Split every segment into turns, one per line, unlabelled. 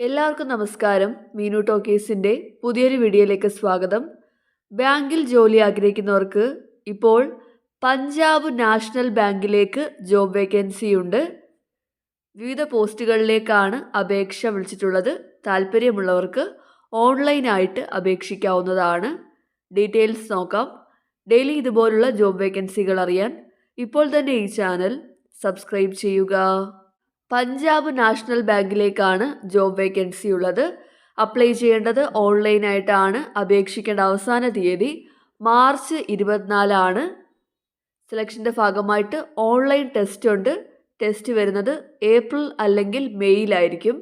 എല്ലാവർക്കും നമസ്കാരം. മീനു ടോക്കീസിന്റെ പുതിയൊരു വീഡിയോയിലേക്ക് സ്വാഗതം. ബാങ്കിൽ ജോലി ആഗ്രഹിക്കുന്നവർക്ക് ഇപ്പോൾ പഞ്ചാബ് നാഷണൽ ബാങ്കിലേക്ക് ജോബ് വേക്കൻസി ഉണ്ട്. വിവിധ പോസ്റ്റുകളിലേക്കാണ് അപേക്ഷ വിളിച്ചിട്ടുള്ളത്. താല്പര്യമുള്ളവർക്ക് ഓൺലൈനായിട്ട് അപേക്ഷിക്കാവുന്നതാണ്. ഡീറ്റെയിൽസ് നോക്കാം. ഡെയിലി ഇതുപോലുള്ള ജോബ് വേക്കൻസികൾ അറിയാൻ ഇപ്പോൾ തന്നെ ഈ ചാനൽ സബ്സ്ക്രൈബ് ചെയ്യുക. പഞ്ചാബ് നാഷണൽ ബാങ്കിലേക്കാണ് ജോബ് വേക്കൻസി ഉള്ളത്. അപ്ലൈ ചെയ്യേണ്ടത് ഓൺലൈനായിട്ടാണ്. അപേക്ഷിക്കേണ്ട അവസാന തീയതി മാർച്ച് ഇരുപത്തിനാലാണ്. സെലക്ഷന്റെ ഭാഗമായിട്ട് ഓൺലൈൻ ടെസ്റ്റ് ഉണ്ട്. ടെസ്റ്റ് വരുന്നത് ഏപ്രിൽ അല്ലെങ്കിൽ മെയ്യിലായിരിക്കും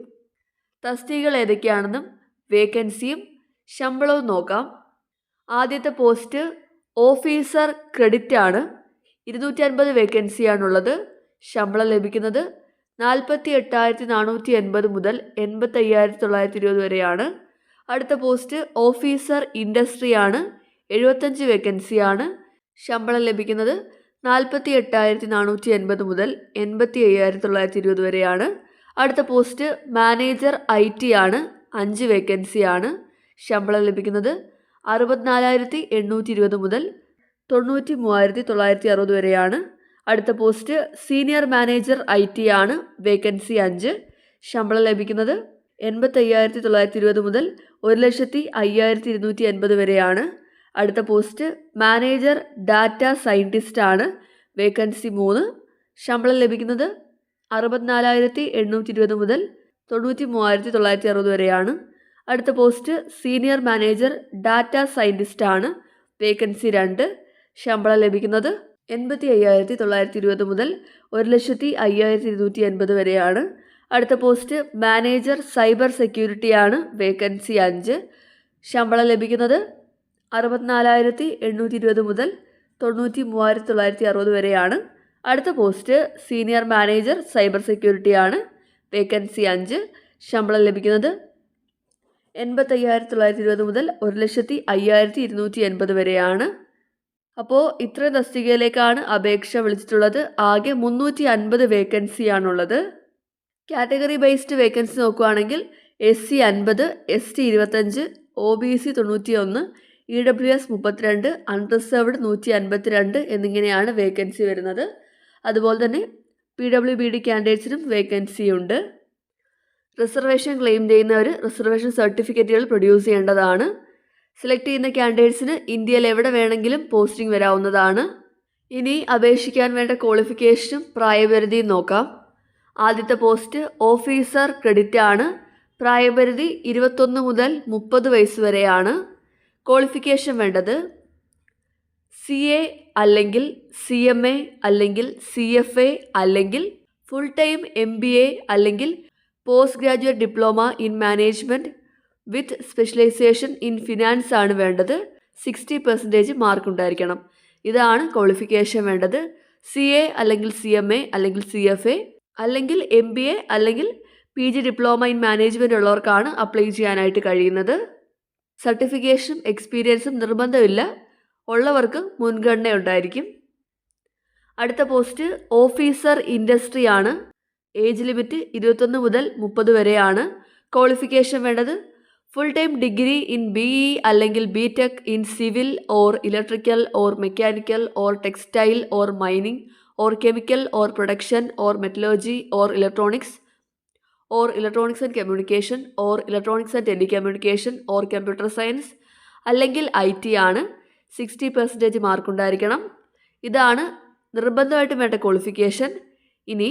തസ്തികകൾ ഏതൊക്കെയാണെന്നും വേക്കൻസിയും ശമ്പളവും നോക്കാം. ആദ്യത്തെ പോസ്റ്റ് ഓഫീസർ ക്രെഡിറ്റ് ആണ് ഇരുന്നൂറ്റി അൻപത് വേക്കൻസിയാണുള്ളത്. ശമ്പളം ലഭിക്കുന്നത് നാൽപ്പത്തി എട്ടായിരത്തി നാനൂറ്റി എൺപത് മുതൽ എൺപത്തി അയ്യായിരത്തി തൊള്ളായിരത്തി ഇരുപത് വരെയാണ്. അടുത്ത പോസ്റ്റ് ഓഫീസർ ഇൻഡസ്ട്രി ആണ് എഴുപത്തഞ്ച് വേക്കൻസിയാണ് ശമ്പളം ലഭിക്കുന്നത്. നാൽപ്പത്തി എട്ടായിരത്തി നാനൂറ്റി എൺപത് മുതൽ എൺപത്തി അയ്യായിരത്തി തൊള്ളായിരത്തി ഇരുപത് വരെയാണ്. അടുത്ത പോസ്റ്റ് മാനേജർ ഐ ടി ആണ് അഞ്ച് വേക്കൻസിയാണ് ശമ്പളം ലഭിക്കുന്നത്. അറുപത്തിനാലായിരത്തി എണ്ണൂറ്റി ഇരുപത് മുതൽ തൊണ്ണൂറ്റി മൂവായിരത്തി തൊള്ളായിരത്തി അറുപത് വരെയാണ്. അടുത്ത post senior manager I T ആണ് വേക്കൻസി അഞ്ച്. ശമ്പളം ലഭിക്കുന്നത് എൺപത്തി അയ്യായിരത്തി തൊള്ളായിരത്തി ഇരുപത് മുതൽ ഒരു ലക്ഷത്തി അയ്യായിരത്തി ഇരുന്നൂറ്റി എൺപത് വരെയാണ്. അടുത്ത പോസ്റ്റ് മാനേജർ ഡാറ്റ സയന്റിസ്റ്റ് ആണ് വേക്കൻസി മൂന്ന്. ശമ്പളം ലഭിക്കുന്നത് അറുപത്തിനാലായിരത്തി എണ്ണൂറ്റി ഇരുപത് മുതൽ തൊണ്ണൂറ്റി മൂവായിരത്തി തൊള്ളായിരത്തി അറുപത് വരെയാണ്. അടുത്ത post senior manager data scientist ആണ് വേക്കൻസി രണ്ട്. ശമ്പളം ലഭിക്കുന്നത് എൺപത്തി അയ്യായിരത്തി തൊള്ളായിരത്തി ഇരുപത് മുതൽ ഒരു ലക്ഷത്തി അയ്യായിരത്തി ഇരുന്നൂറ്റി എൺപത് വരെയാണ്. അടുത്ത പോസ്റ്റ് മാനേജർ സൈബർ സെക്യൂരിറ്റി ആണ് വേക്കൻസി അഞ്ച്. ശമ്പളം ലഭിക്കുന്നത് അറുപത്തിനാലായിരത്തി എണ്ണൂറ്റി ഇരുപത് മുതൽ തൊണ്ണൂറ്റി മൂവായിരത്തി തൊള്ളായിരത്തി അറുപത് വരെയാണ്. അടുത്ത post senior manager cyber security ആണ് വേക്കൻസി അഞ്ച്. ശമ്പളം ലഭിക്കുന്നത് എൺപത്തയ്യായിരത്തി തൊള്ളായിരത്തി ഇരുപത് മുതൽ ഒരു ലക്ഷത്തി അയ്യായിരത്തി ഇരുന്നൂറ്റി എൺപത് വരെയാണ്. അപ്പോൾ ഇത്ര തസ്തികയിലേക്കാണ് അപേക്ഷ വിളിച്ചിട്ടുള്ളത്. ആകെ മുന്നൂറ്റി അൻപത് വേക്കൻസിയാണുള്ളത് കാറ്റഗറി ബേസ്ഡ് വേക്കൻസി നോക്കുകയാണെങ്കിൽ എസ് സി അൻപത് എസ് ടി ഇരുപത്തഞ്ച് ഒ ബി സി തൊണ്ണൂറ്റി ഒന്ന് ഇ ഡബ്ല്യു എസ് മുപ്പത്തിരണ്ട് അൺറിസർവ്ഡ് നൂറ്റി അൻപത്തിരണ്ട് എന്നിങ്ങനെയാണ് വേക്കൻസി വരുന്നത്. അതുപോലെ തന്നെ പി ഡബ്ല്യു ബി ഡി ക്യാൻഡിഡേറ്റ്സിനും വേക്കൻസി ഉണ്ട്. റിസർവേഷൻ ക്ലെയിം ചെയ്യുന്നവർ റിസർവേഷൻ സർട്ടിഫിക്കറ്റുകൾ പ്രൊഡ്യൂസ് ചെയ്യേണ്ടതാണ്. സെലക്ട് ചെയ്യുന്ന കാൻഡിഡേറ്റ്സിന് ഇന്ത്യയിൽ എവിടെ വേണമെങ്കിലും പോസ്റ്റിംഗ് വരാവുന്നതാണ്. ഇനി അപേക്ഷിക്കാൻ വേണ്ട ക്വാളിഫിക്കേഷനും പ്രായപരിധിയും നോക്കാം. ആദ്യത്തെ പോസ്റ്റ് ഓഫീസർ ക്രെഡിറ്റ് ആണ്. പ്രായപരിധി ഇരുപത്തൊന്ന് മുതൽ മുപ്പത് വയസ്സ് വരെയാണ്. ക്വാളിഫിക്കേഷൻ വേണ്ടത് സി എ അല്ലെങ്കിൽ സി എം എ അല്ലെങ്കിൽ സി എഫ് എ അല്ലെങ്കിൽ full time M B A അല്ലെങ്കിൽ post graduate diploma in management with specialisation in finance ആണ് വേണ്ടത്. സിക്സ്റ്റി പെർസെന്റേജ് മാർക്ക് ഉണ്ടായിരിക്കണം. ഇതാണ് ക്വാളിഫിക്കേഷൻ വേണ്ടത്. സി എ അല്ലെങ്കിൽ സി എം എ അല്ലെങ്കിൽ സി എഫ് എ അല്ലെങ്കിൽ എം ബി എ അല്ലെങ്കിൽ P G diploma in management ഉള്ളവർക്കാണ് apply ചെയ്യാനായിട്ട് കഴിയുന്നത്. സർട്ടിഫിക്കേഷനും എക്സ്പീരിയൻസും നിർബന്ധമില്ല. ഉള്ളവർക്ക് മുൻഗണന ഉണ്ടായിരിക്കും. അടുത്ത പോസ്റ്റ് ഓഫീസർ ഇൻഡസ്ട്രി ആണ്. ഏജ് ലിമിറ്റ് ഇരുപത്തൊന്ന് മുതൽ മുപ്പത് വരെയാണ്. ക്വാളിഫിക്കേഷൻ വേണ്ടത് full time degree in B E അല്ലെങ്കിൽ B tech in civil or electrical or mechanical or textile or mining or chemical or production or metallurgy or electronics or electronics and communication or electronics and telecommunication or computer science അല്ലെങ്കിൽ I T ആണ്. Sixty percentage mark ഉണ്ടായിരിക്കണം. ഇതാണ് നിർബന്ധമായിട്ടും വേണ്ട qualification ഇനി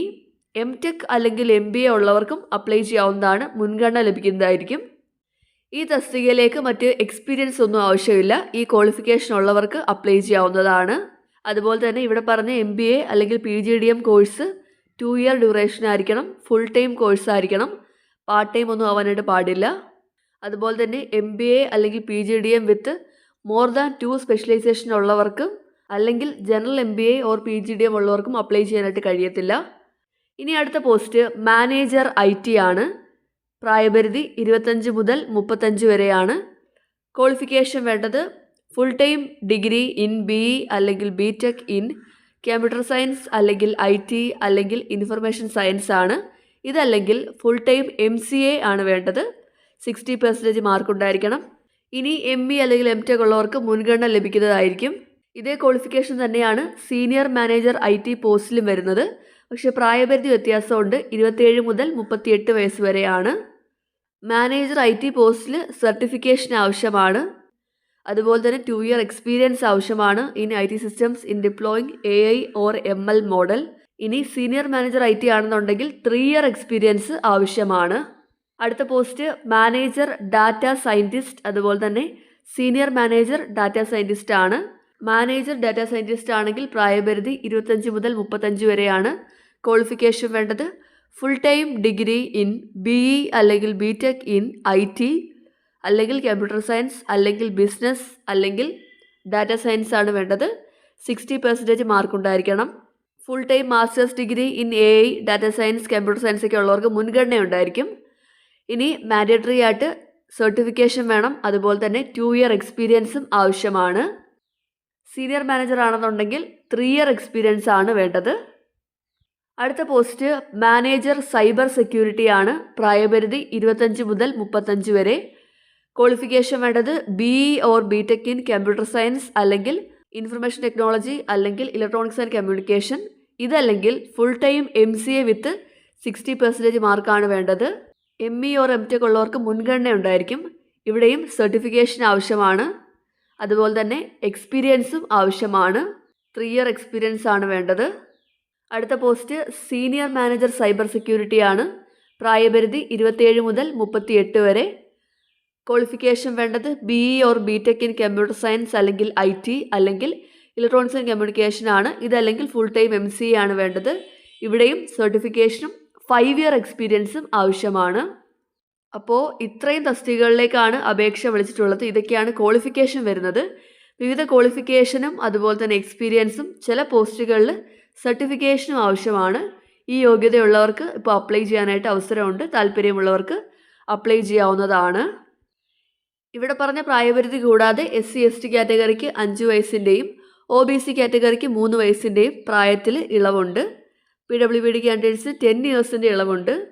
M tech അല്ലെങ്കിൽ M B A ഉള്ളവർക്കും apply ചെയ്യാവുന്നതാണ് മുൻഗണന ലഭിക്കുന്നതായിരിക്കും. ഈ തസ്തികയിലേക്ക് മറ്റ് എക്സ്പീരിയൻസ് ഒന്നും ആവശ്യമില്ല. ഈ ക്വാളിഫിക്കേഷൻ ഉള്ളവർക്ക് അപ്ലൈ ചെയ്യാവുന്നതാണ്. അതുപോലെ തന്നെ ഇവിടെ പറഞ്ഞ എം ബി എ അല്ലെങ്കിൽ P G D M course two year duration ആയിരിക്കണം. ഫുൾ ടൈം കോഴ്സ് ആയിരിക്കണം. പാർട്ട് ടൈം ഒന്നും ആവാനായിട്ട് പാടില്ല. അതുപോലെ തന്നെ എം ബി എ അല്ലെങ്കിൽ P G D M with more than two specialisation ഉള്ളവർക്കും അല്ലെങ്കിൽ general M B A or P G D M ഉള്ളവർക്കും അപ്ലൈ ചെയ്യാനായിട്ട് കഴിയത്തില്ല. ഇനി അടുത്ത പോസ്റ്റ് മാനേജർ ഐ ടി ആണ്. പ്രായപരിധി ഇരുപത്തഞ്ച് മുതൽ മുപ്പത്തഞ്ച് വരെയാണ്. ക്വാളിഫിക്കേഷൻ വേണ്ടത് full time degree in B E അല്ലെങ്കിൽ B tech in computer science അല്ലെങ്കിൽ ഐ ടി അല്ലെങ്കിൽ ഇൻഫർമേഷൻ സയൻസ് ആണ്. ഇതല്ലെങ്കിൽ full time M C A ആണ് വേണ്ടത്. സിക്സ്റ്റി പെർസെന്റേജ് മാർക്ക് ഉണ്ടായിരിക്കണം. ഇനി എം ഇ അല്ലെങ്കിൽ എം ടെക് ഉള്ളവർക്ക് മുൻഗണന ലഭിക്കുന്നതായിരിക്കും. ഇതേ ക്വാളിഫിക്കേഷൻ തന്നെയാണ് സീനിയർ മാനേജർ ഐ ടി പോസ്റ്റിലും വരുന്നത്. പക്ഷേ പ്രായപരിധി വ്യത്യാസമുണ്ട്. ഇരുപത്തിയേഴ് മുതൽ മുപ്പത്തിയെട്ട് വയസ്സ് വരെയാണ്. മാനേജർ ഐ ടി പോസ്റ്റിൽ സർട്ടിഫിക്കേഷൻ ആവശ്യമാണ്. അതുപോലെ തന്നെ ടു ഇയർ എക്സ്പീരിയൻസ് ആവശ്യമാണ്. In I T systems in deploying A I or M L model ഇനി സീനിയർ മാനേജർ ഐ ടി ആണെന്നുണ്ടെങ്കിൽ ത്രീ ഇയർ എക്സ്പീരിയൻസ് ആവശ്യമാണ്. അടുത്ത പോസ്റ്റ് മാനേജർ ഡാറ്റ സയന്റിസ്റ്റ് അതുപോലെ തന്നെ സീനിയർ മാനേജർ ഡാറ്റ സയന്റിസ്റ്റ് ആണ്. മാനേജർ ഡാറ്റ സയന്റിസ്റ്റ് ആണെങ്കിൽ പ്രായപരിധി ഇരുപത്തഞ്ച് മുതൽ മുപ്പത്തഞ്ച് വരെയാണ്. ക്വാളിഫിക്കേഷൻ വേണ്ടത് full time degree in B E അല്ലെങ്കിൽ B tech in I T അല്ലെങ്കിൽ കമ്പ്യൂട്ടർ സയൻസ് അല്ലെങ്കിൽ ബിസിനസ് അല്ലെങ്കിൽ ഡാറ്റ സയൻസ് ആണ് വേണ്ടത്. സിക്സ്റ്റി പെർസെന്റേജ് മാർക്ക് ഉണ്ടായിരിക്കണം. Full time masters degree in A I data science computer science ഒക്കെ ഉള്ളവർക്ക് മുൻഗണന ഉണ്ടായിരിക്കും ഇനി മാൻഡേറ്ററി ആയിട്ട് സർട്ടിഫിക്കേഷൻ വേണം. അതുപോലെ തന്നെ ടു ഇയർ എക്സ്പീരിയൻസും ആവശ്യമാണ്. സീനിയർ മാനേജർ ആണെന്നുണ്ടെങ്കിൽ ത്രീ ഇയർ എക്സ്പീരിയൻസ് ആണ് വേണ്ടത്. അടുത്ത പോസ്റ്റ് മാനേജർ സൈബർ സെക്യൂരിറ്റി ആണ് പ്രായപരിധി ഇരുപത്തഞ്ച് മുതൽ മുപ്പത്തഞ്ച് വരെ. ക്വാളിഫിക്കേഷൻ വേണ്ടത് B or B tech in computer science അല്ലെങ്കിൽ ഇൻഫർമേഷൻ ടെക്നോളജി അല്ലെങ്കിൽ electronics and communication. ഇതല്ലെങ്കിൽ full time M C A with sixty percentage മാർക്കാണ് വേണ്ടത്. M E or M tech ഉള്ളവർക്ക് മുൻഗണന ഉണ്ടായിരിക്കും. ഇവിടെയും സർട്ടിഫിക്കേഷൻ ആവശ്യമാണ്. അതുപോലെ തന്നെ എക്സ്പീരിയൻസും ആവശ്യമാണ്. ത്രീ ഇയർ എക്സ്പീരിയൻസ് ആണ് വേണ്ടത്. അടുത്ത post senior manager cyber security ആണ് പ്രായപരിധി ഇരുപത്തിയേഴ് മുതൽ മുപ്പത്തിയെട്ട് വരെ. ക്വാളിഫിക്കേഷൻ വേണ്ടത് B E or B tech in computer science അല്ലെങ്കിൽ ഐ ടി അല്ലെങ്കിൽ ഇലക്ട്രോണിക്സ് ആൻഡ് കമ്മ്യൂണിക്കേഷൻ ആണ്. ഇതല്ലെങ്കിൽ ഫുൾ ടൈം എം സി ആണ് വേണ്ടത്. ഇവിടെയും സർട്ടിഫിക്കേഷനും ഫൈവ് ഇയർ എക്സ്പീരിയൻസും ആവശ്യമാണ്. അപ്പോൾ ഇത്രയും തസ്തികകളിലേക്കാണ് അപേക്ഷ വിളിച്ചിട്ടുള്ളത്. ഇതൊക്കെയാണ് ക്വാളിഫിക്കേഷൻ വരുന്നത്. വിവിധ ക്വാളിഫിക്കേഷനും അതുപോലെ തന്നെ എക്സ്പീരിയൻസും ചില പോസ്റ്റുകളിൽ സർട്ടിഫിക്കേഷനും ആവശ്യമാണ്. ഈ യോഗ്യതയുള്ളവർക്ക് ഇപ്പോൾ അപ്ലൈ ചെയ്യാനായിട്ട് അവസരമുണ്ട്. താല്പര്യമുള്ളവർക്ക് അപ്ലൈ ചെയ്യാവുന്നതാണ്. ഇവിടെ പറഞ്ഞ പ്രായപരിധി കൂടാതെ എസ് സി എസ് ടി കാറ്റഗറിക്ക് അഞ്ച് വയസ്സിന്റെയും ഒ ബി സി കാറ്റഗറിക്ക് മൂന്ന് വയസ്സിന്റെയും പ്രായത്തിൽ ഇളവുണ്ട്. പി ഡബ്ല്യു ബി ഡി കാൻഡിഡേറ്റ്സിന് ടെൻ ഇയേഴ്സിന്റെ ഇളവുണ്ട്.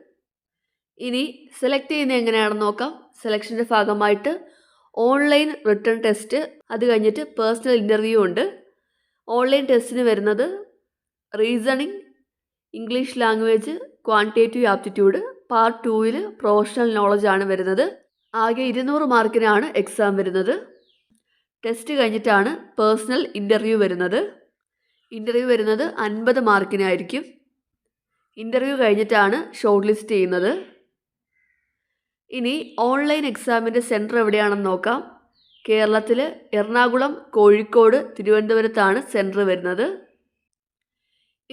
ഇനി സെലക്ട് ചെയ്യുന്നത് എങ്ങനെയാണെന്ന് നോക്കാം. സെലക്ഷന്റെ ഭാഗമായിട്ട് ഓൺലൈൻ റിട്ടേൺ ടെസ്റ്റ്. അത് കഴിഞ്ഞിട്ട് പേഴ്സണൽ ഇന്റർവ്യൂ ഉണ്ട്. ഓൺലൈൻ ടെസ്റ്റിന് വരുന്നത് reasoning English language quantitative aptitude part ടൂവിൽ പ്രൊഫഷണൽ നോളജാണ് വരുന്നത്. ആകെ ഇരുന്നൂറ് മാർക്കിനാണ് എക്സാം വരുന്നത്. ടെസ്റ്റ് കഴിഞ്ഞിട്ടാണ് പേഴ്സണൽ ഇന്റർവ്യൂ വരുന്നത്. ഇന്റർവ്യൂ വരുന്നത് അൻപത് മാർക്കിനായിരിക്കും. ഇന്റർവ്യൂ കഴിഞ്ഞിട്ടാണ് ഷോർട്ട് ലിസ്റ്റ് ചെയ്യുന്നത്. ഇനി ഓൺലൈൻ എക്സാമിന്റെ സെന്റർ എവിടെയാണെന്ന് നോക്കാം. കേരളത്തിൽ എറണാകുളം കോഴിക്കോട് തിരുവനന്തപുരത്താണ് സെന്റർ വരുന്നത്.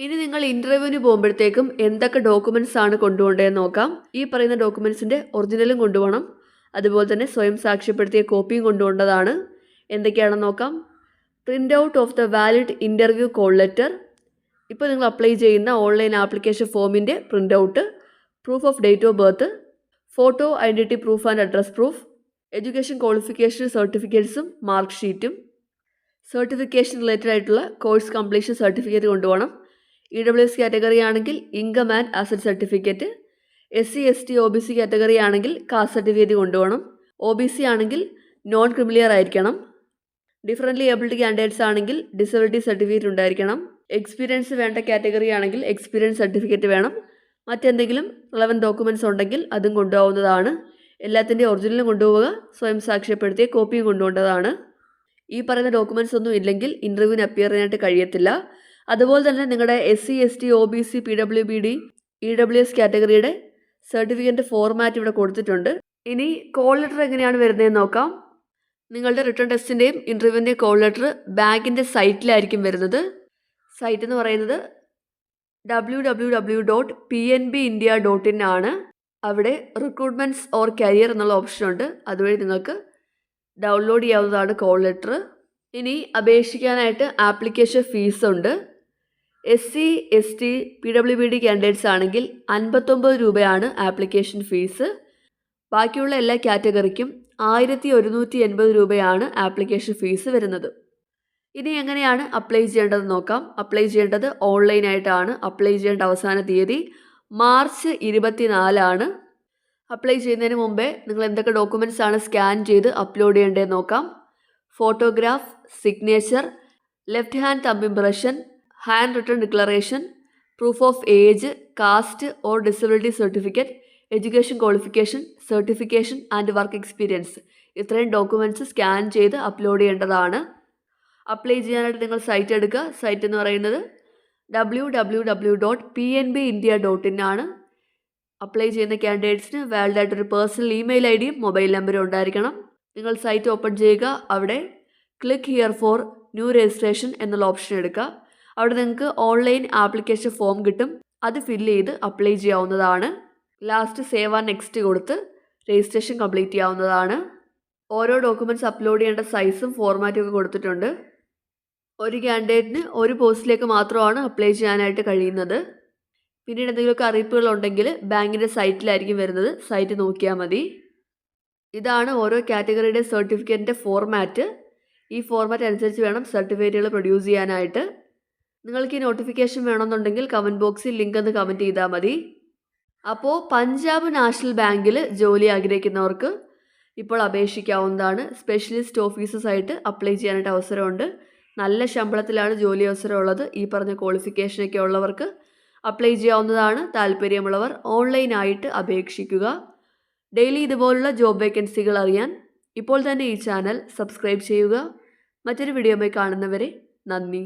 ഇനി നിങ്ങൾ ഇന്റർവ്യൂവിന് പോകുമ്പോഴത്തേക്കും എന്തൊക്കെ ഡോക്യുമെന്റ്സ് ആണ് കൊണ്ടുപോകേണ്ടതെന്ന് നോക്കാം. ഈ പറയുന്ന ഡോക്യുമെന്റ്സിന്റെ ഒറിജിനലും കൊണ്ടുപോകണം. അതുപോലെ തന്നെ സ്വയം സാക്ഷ്യപ്പെടുത്തിയ കോപ്പിയും കൊണ്ടുപോകേണ്ടതാണ്. എന്തൊക്കെയാണെന്ന് നോക്കാം. Print out of the valid interview call letter ഇപ്പോൾ നിങ്ങൾ അപ്ലൈ ചെയ്യുന്ന ഓൺലൈൻ ആപ്ലിക്കേഷൻ ഫോമിന്റെ print out proof of date of birth photo identity proof and address proof education qualification സർട്ടിഫിക്കറ്റ്സും mark ഷീറ്റും സർട്ടിഫിക്കേഷൻ റിലേറ്റഡ് ആയിട്ടുള്ള കോഴ്സ് കംപ്ലീഷൻ സർട്ടിഫിക്കറ്റ് കൊണ്ടുപോകണം. E W S category ആണെങ്കിൽ income and asset certificate S C S T O B C category ആണെങ്കിൽ caste certificate കൊണ്ടുപോകണം. O B C ആണെങ്കിൽ non creamy layer ആയിരിക്കണം. Differently abled candidates ആണെങ്കിൽ disability certificate ഉണ്ടായിരിക്കണം. Experience വേണ്ട category ആണെങ്കിൽ എക്സ്പീരിയൻസ് സർട്ടിഫിക്കറ്റ് വേണം. മറ്റെന്തെങ്കിലും റിലവൻ ഡോക്യുമെന്റ്സ് ഉണ്ടെങ്കിൽ അതും കൊണ്ടുപോകുന്നതാണ്. എല്ലാത്തിന്റെയും ഒറിജിനലും കൊണ്ടുപോവുക സ്വയം സാക്ഷ്യപ്പെടുത്തിയ കോപ്പിയും കൊണ്ടുപോകേണ്ടതാണ്. ഈ പറയുന്ന ഡോക്യുമെന്റ്സ് ഒന്നും ഇല്ലെങ്കിൽ ഇന്റർവ്യൂവിന് അപ്പിയർ ചെയ്യാനായിട്ട് കഴിയത്തില്ല. അതുപോലെ തന്നെ നിങ്ങളുടെ S C S T O B C P W B D E W S കാറ്റഗറിയുടെ certificate format ഇവിടെ കൊടുത്തിട്ടുണ്ട്. ഇനി കോൾ ലെറ്റർ എങ്ങനെയാണ് വരുന്നതെന്ന് നോക്കാം. നിങ്ങളുടെ റിട്ടേൺ ടെസ്റ്റിന്റെയും ഇന്റർവ്യൂവിന്റെയും കോൾ ലെറ്റർ ബാങ്കിന്റെ സൈറ്റിലായിരിക്കും വരുന്നത്. സൈറ്റ് എന്ന് പറയുന്നത് W W W dot P N B India dot in ആണ്. അവിടെ റിക്രൂട്ട്മെന്റ്സ് ഓർ കരിയർ എന്നുള്ള ഓപ്ഷൻ ഉണ്ട്. അതുവഴി നിങ്ങൾക്ക് ഡൗൺലോഡ് ചെയ്യാവുന്നതാണ് കോൾ ലെറ്റർ ഇനി അപേക്ഷിക്കാനായിട്ട് ആപ്ലിക്കേഷൻ ഫീസ് ഉണ്ട്. S C S T P W B D candidates ആണെങ്കിൽ അൻപത്തൊമ്പത് രൂപയാണ് ആപ്ലിക്കേഷൻ ഫീസ് ബാക്കിയുള്ള എല്ലാ കാറ്റഗറിക്കും ആയിരത്തി ഒരുന്നൂറ്റി എൺപത് രൂപയാണ് ആപ്ലിക്കേഷൻ ഫീസ് വരുന്നത്. ഇനി എങ്ങനെയാണ് അപ്ലൈ ചെയ്യേണ്ടത് നോക്കാം. അപ്ലൈ ചെയ്യേണ്ടത് ഓൺലൈനായിട്ടാണ് അപ്ലൈ ചെയ്യേണ്ട അവസാന തീയതി മാർച്ച് ഇരുപത്തിനാലാണ്. അപ്ലൈ ചെയ്യുന്നതിന് മുമ്പേ നിങ്ങൾ എന്തൊക്കെ ഡോക്യുമെന്റ്സ് ആണ് സ്കാൻ ചെയ്ത് അപ്ലോഡ് ചെയ്യേണ്ടതെന്ന് നോക്കാം. Photograph signature left hand thumb impression hand written declaration proof of age caste or disability certificate education qualification certification and work experience ഇത്രയും ഡോക്യുമെന്റ്സ് സ്കാൻ ചെയ്ത് അപ്ലോഡ് ചെയ്യേണ്ടതാണ്. അപ്ലൈ ചെയ്യാനായിട്ട് നിങ്ങൾ സൈറ്റ് എടുക്കുക. സൈറ്റ് എന്ന് പറയുന്നത് W W W dot P N B India dot in ആണ്. Apply ചെയ്യുന്ന ക്യാൻഡിഡേറ്റ്സിന് വാലിഡ് ആയിട്ടൊരു പേഴ്സണൽ ഇമെയിൽ ഐ ഡിയും മൊബൈൽ നമ്പറും ഉണ്ടായിരിക്കണം. നിങ്ങൾ സൈറ്റ് ഓപ്പൺ ചെയ്യുക. അവിടെ click here for new registration എന്നുള്ള ഓപ്ഷൻ എടുക്കുക. അവിടെ നിങ്ങൾക്ക് ഓൺലൈൻ ആപ്ലിക്കേഷൻ ഫോം കിട്ടും. അത് ഫില്ല് ചെയ്ത് അപ്ലൈ ചെയ്യാവുന്നതാണ്. ലാസ്റ്റ് സേവ് ആ നെക്സ്റ്റ് കൊടുത്ത് രജിസ്ട്രേഷൻ കംപ്ലീറ്റ് ചെയ്യാവുന്നതാണ്. ഓരോ ഡോക്യുമെന്റ്സ് അപ്ലോഡ് ചെയ്യേണ്ട സൈസും ഫോർമാറ്റും ഒക്കെ കൊടുത്തിട്ടുണ്ട്. ഒരു ക്യാൻഡിഡേറ്റിന് ഒരു പോസ്റ്റിലേക്ക് മാത്രമാണ് അപ്ലൈ ചെയ്യാനായിട്ട് കഴിയുന്നത്. പിന്നീട് എന്തെങ്കിലുമൊക്കെ അറിയിപ്പുകൾ ഉണ്ടെങ്കിൽ ബാങ്കിന്റെ സൈറ്റിലായിരിക്കും വരുന്നത്. സൈറ്റ് നോക്കിയാൽ മതി. ഇതാണ് ഓരോ കാറ്റഗറിയുടെ സർട്ടിഫിക്കറ്റിന്റെ ഫോർമാറ്റ് ഈ ഫോർമാറ്റ് അനുസരിച്ച് വേണം സർട്ടിഫിക്കറ്റുകൾ പ്രൊഡ്യൂസ് ചെയ്യാനായിട്ട്. നിങ്ങൾക്ക് ഈ നോട്ടിഫിക്കേഷൻ വേണമെന്നുണ്ടെങ്കിൽ കമന്റ് ബോക്സിൽ ലിങ്ക് ഒന്ന് കമന്റ് ചെയ്താൽ മതി. അപ്പോൾ പഞ്ചാബ് നാഷണൽ ബാങ്കിൽ ജോലി ആഗ്രഹിക്കുന്നവർക്ക് ഇപ്പോൾ അപേക്ഷിക്കാവുന്നതാണ്. സ്പെഷ്യലിസ്റ്റ് ഓഫീസേഴ്സായിട്ട് അപ്ലൈ ചെയ്യാനായിട്ട് അവസരമുണ്ട്. നല്ല ശമ്പളത്തിലാണ് ജോലി അവസരമുള്ളത്. ഈ പറഞ്ഞ ക്വാളിഫിക്കേഷനൊക്കെ ഉള്ളവർക്ക് അപ്ലൈ ചെയ്യാവുന്നതാണ്. താല്പര്യമുള്ളവർ ഓൺലൈനായിട്ട് അപേക്ഷിക്കുക. ഡെയിലി ഇതുപോലുള്ള ജോബ് വേക്കൻസികൾ അറിയാൻ ഇപ്പോൾ തന്നെ ഈ ചാനൽ സബ്സ്ക്രൈബ് ചെയ്യുക. മറ്റൊരു വീഡിയോയുമായി കാണുന്നവരെ നന്ദി.